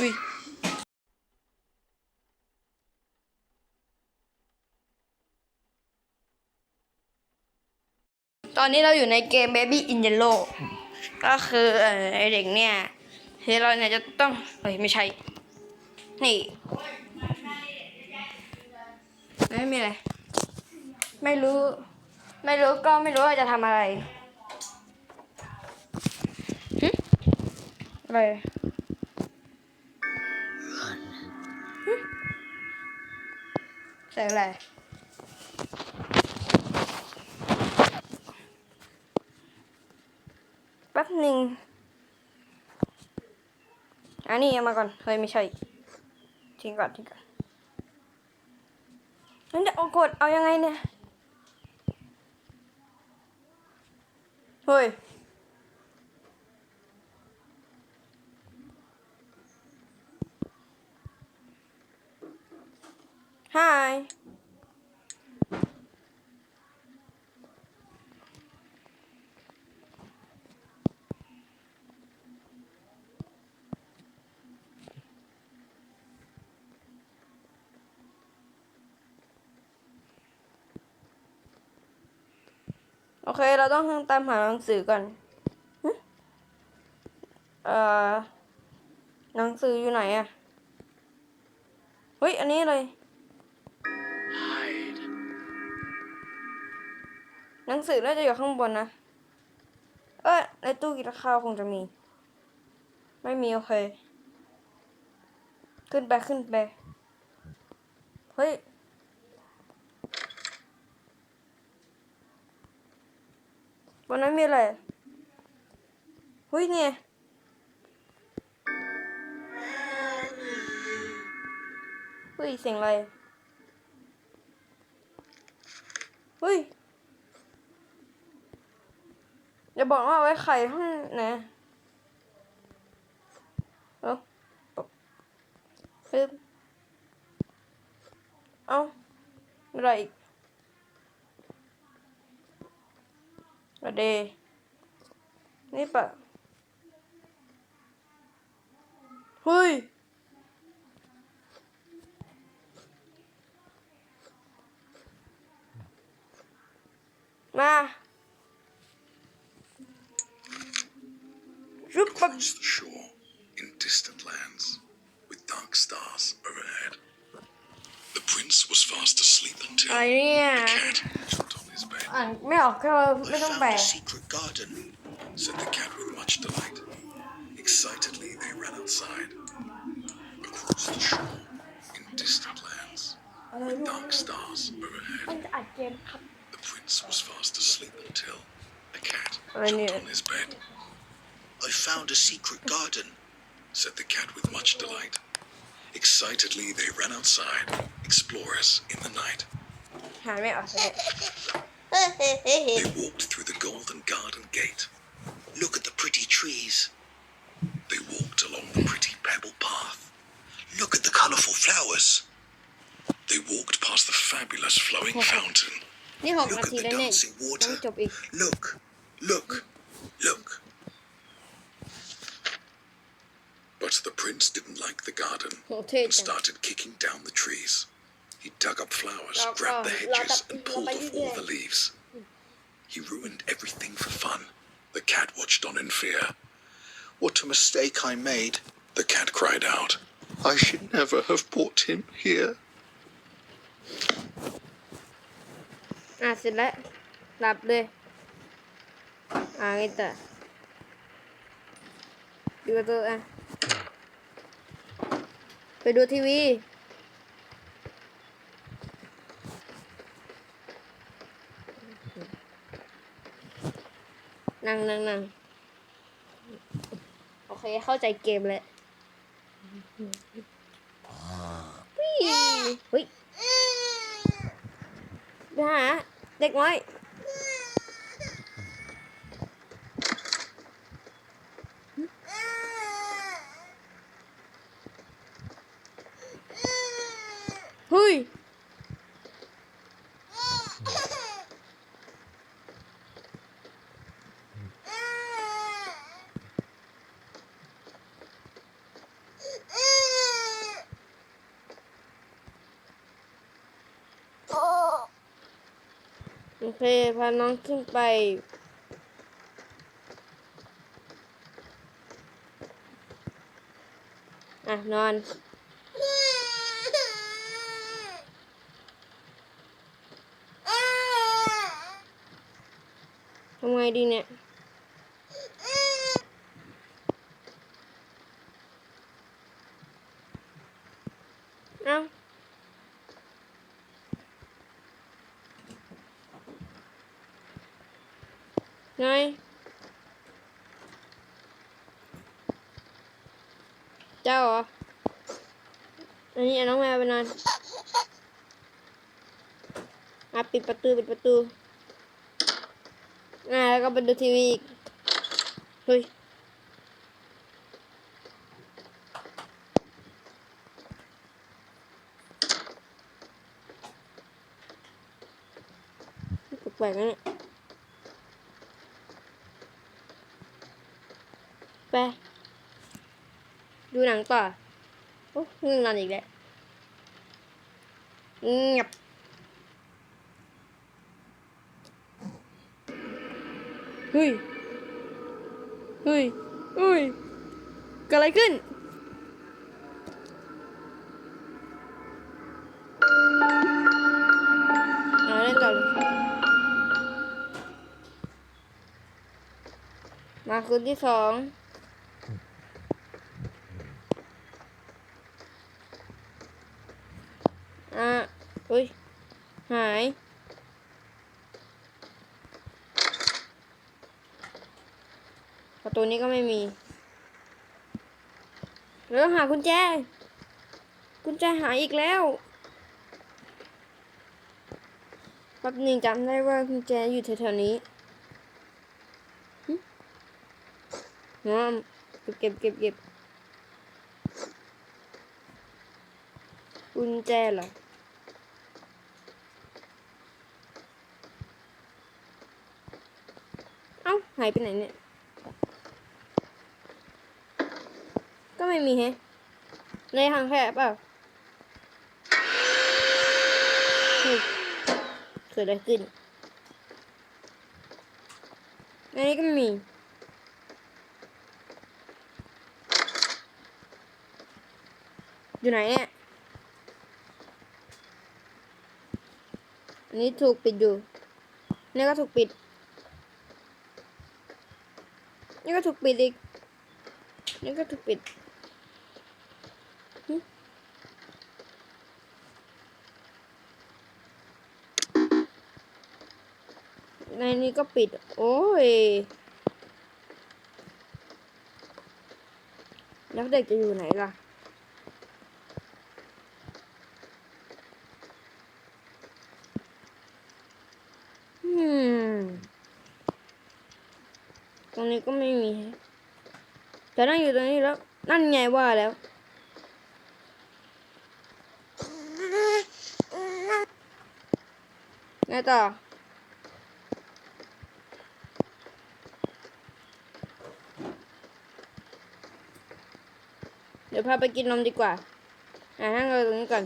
อุ้ยตอนนี้เราอยู่ในเกม Baby in Yellow ก็คือไอเด็กเนี่ยที่เราเนี่ยจะต้องเฮ้ยไม่ใช่ นี่ ไม่มีอะไร ไม่รู้ ไม่รู้ก็ไม่รู้ว่าจะทำอะไรอะไร ใส่อะไรแป๊บหนึ่งอันนี้เอามาก่อน เฮ้ย ไม่ใช่ทิ้งก่อนทิ้งก่อนนั่นจะเอากดเอายังไงเนี่ย เฮ้ย โอเค เราต้องตามหาหนังสือก่อนหึเอ่อหนังสืออยู่ไหนอะเฮ้ย อันนี้เลย Hide. หนังสือน่าจะอยู่ข้างบนนะ เอ้ยในตู้กินข้าวคงจะมี ไม่มี โอเค ขึ้นไป ขึ้นไป เฮ้ย บนนั้นมีอะไรเฮ้ยเนี่ยเฮ้ยเสียงอะไรเฮ้ยอย่าบอกว่าไว้ไข่ห้องนะเอ้าปบปึ๊บเอ้าอะไรอีก อะเดนี่ปะเฮ้ยมาจุ๊บปั๊บ Across the shore, in distant lands, with dark stars overhead. The prince was fast asleep อะไร until เนี่ย the cat อ่านไม่ออกก็ไม่ I ต้องแปล found a secret garden, said the cat with much delight. Excitedly, they ran outside. Across the shore, in distant lands, with dark stars overhead. มันจะอัดเกมครับ The prince was fast asleep until a cat I knew jumped it. on his bed. I found a secret garden, said the cat with much delight. Excitedly, they ran outside, explorers in the night. หาไม่ออกเลย they walked through the golden garden gate. Look at the pretty trees. They walked along the pretty pebble path. Look at the colourful flowers. They walked past the fabulous flowing fountain. Look at the dancing water. Look, look, look. But the prince didn't like the garden and started kicking down the trees. He dug up flowers, Lock grabbed the on, hedges, lock up, and lock pulled up off your all the ear. leaves. He ruined everything for fun. The cat watched on in fear. What a mistake I made. The cat cried out. I should never have brought him here. อ่ะเสร็จแล้วหลับเลย อ่าไงต่อดูการ์ตูนอ่ะ ไปดูทีวี นั่งนั่งนั่งโอเค เข้าใจเกมแล้ววิ่งเฮ้ยไปหาเด็กน้อย เฮ้ย โอ เค พาน้องขึ้นไป อะ นอน ทำไงดีเนี่ยเอ้า ไงเจ้าเหรอ อันนี้น้องแมวไปนอนอะปิดประตูปิดประตูอ่าแล้วก็ไปดูทีวีอีกเฮ้ยแปลกๆนะเนี่ย ไป ดูหนังต่อ โอ้เงนอนอีกแล้วเงียบเฮ้ย เฮ้ยเฮ้ยเกิดอะไรขึ้นเอาเล่นต่อเลยมาคืนที่สอง อะอุ้ย หาย ประตูนี้ก็ไม่มีแล้วหากุญแจ กุญแจหายอีกแล้วแป๊บหนึ่งจำได้ว่ากุญแจอยู่แถวๆนี้หึงอมเก็บเก็บเก็บเก็บกุญแจเหรอ เอ้า หายไปไหนเนี่ย ก็ไม่มีแฮะ ในทางแคบเปล่าเกิดอะไรขึ้นในนี้ก็ไม่มี อยู่ไหนเนี่ย อันนี้ถูกปิดอยู่นี่ก็ถูกปิด นี่ก็ถูกปิดอีก นี่ก็ถูกปิดในนี้ก็ปิด โอ้ย นักเด็กจะอยู่ไหนล่ะ รง นี้ก็ไม่มีแต่นั่งอยู่ตรงนี้แล้ว นั่นไงว่าแล้วไงต่อเดี๋ยวพาไปกินนมดีกว่า อ่านั่งเราตรงนี้ก่อน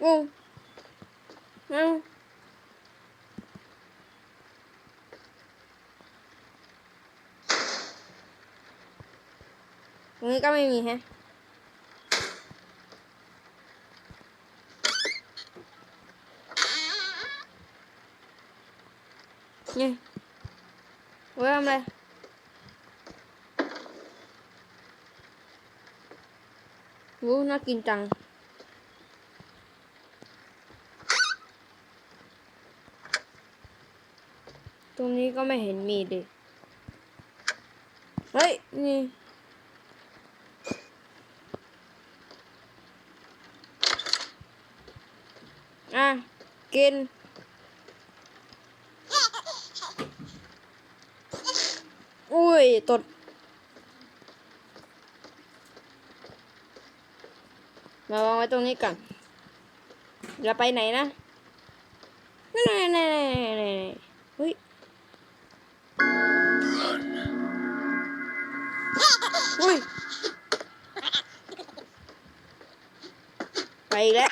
โอ้เอาตรง นี้ก็ไม่มีแฮะนี่ไว้ทำอะไรวู้น่ากินจังตรงนี้ก็ไม่เห็นมีดิ เฮ้ย นี่ อะ กิน อุ้ย ตด มาวางไว้ตรงนี้ก่อนอย่าไปไหนนะนี่นี่นี่นี่นี่เฮ้ยอุ้ย ไปแล้ว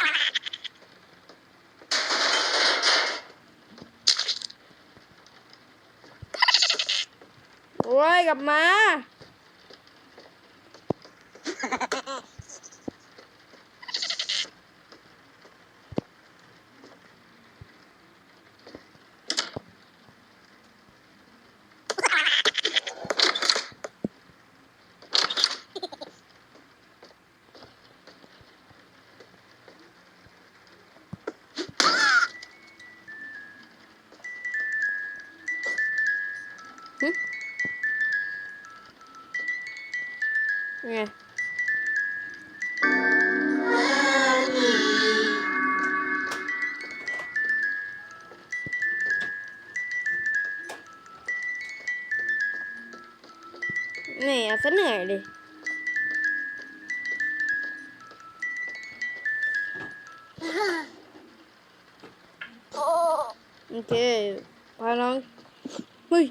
โอ้ย กับมา นี่อะซะเหนื่อยดิโอเคพาน้องเฮ้ย